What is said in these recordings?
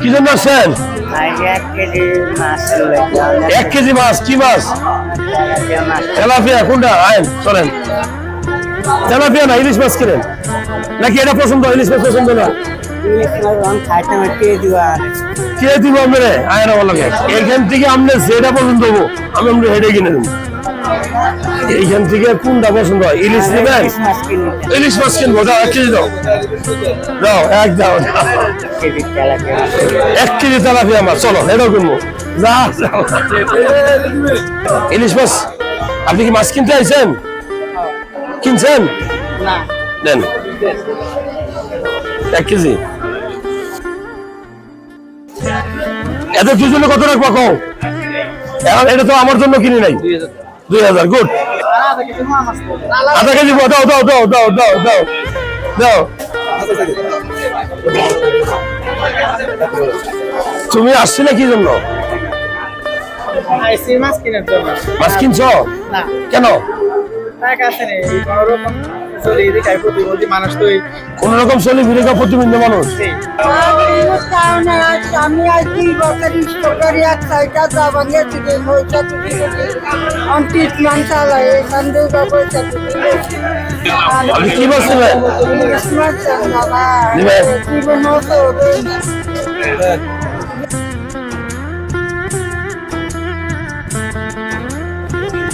কি জন্য আসছেন? এক কেজি মাছ কি মাছ? তেলাপিয়া কোনটা? আইন চলেন। তেলাপিয়া না ইলিশ মাছ কিনেন? নাকি এটা পছন্দ? ইলিশ মাছ পছন্দ না? কে দিবা আপনারে আয়না বলা এইখান থেকে আপনি যেটা পছন্দ হব আমি আমরা হেঁটে কিনে দেবো। এইখান থেকে কোনটা পছন্দ হয়? ইলিশ নেবেন? ইলিশ মাছ কিনবো। দাও এক কেজি দাও। দাও এক দাও এক কেজি তেলাপিয়া মাছ চলো এটাও কিনবো। যা ইলিশ মাছ আপনি কি মাছ কিনতে আইছেন? কিনছেন? দেন। এক কেজি। এত দুজনে কত রাখবা কও? এটা তো আমার জন্য কিনি নাই। দুই হাজার গুড আধা কেজি দাও দাও দাও দাও দাও দাও দাও। তুমি আসছিলে কি জন্য? মাছ কিনছ? কেন? টাকা আছে কোন রকম শরীর বিরেখা প্রতিবন্ধী মানুষ আমি আজ দুই বছর সরকারি এক সাইটা দাবাঙ্গে থেকে হয়েছে ট্রিটমেন্ট চালাই এখান থেকে পয়সা আপনি কি বলছিলেন? আচ্ছা, জীবন হতো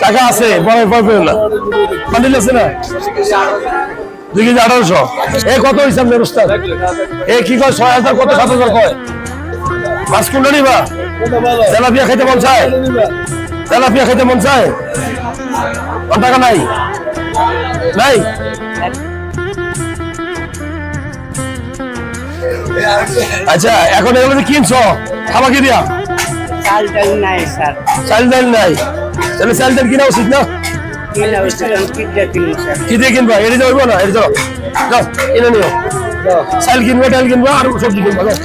টাকা আছে পরে পাবেন না বান্ডিল আছে না দুই কেজি আঠারোশো এ কত আপনার উস্তাদ এ কি কয় ছয় হাজার কত সাত হাজার কয় মাছ কোনটা নিবা তেলাপিয়া খাইতে মন চায় তেলাপিয়া খাইতে মন চায় টাকা নাই নাই আচ্ছা এখন এগুলো যে কিনছো খাবা কি দিয়া। চাল ডাল নাই স্যার। চাল ডাল নাই। তাহলে চাল ডাল কিনা উচিত না? কি দিয়ে কিনবা? এড়ে যাব না এড়ে যাও যাও কিনে নিও। চাল কিনবা ডাল কিনবা আর সবজি কিনবা যাও।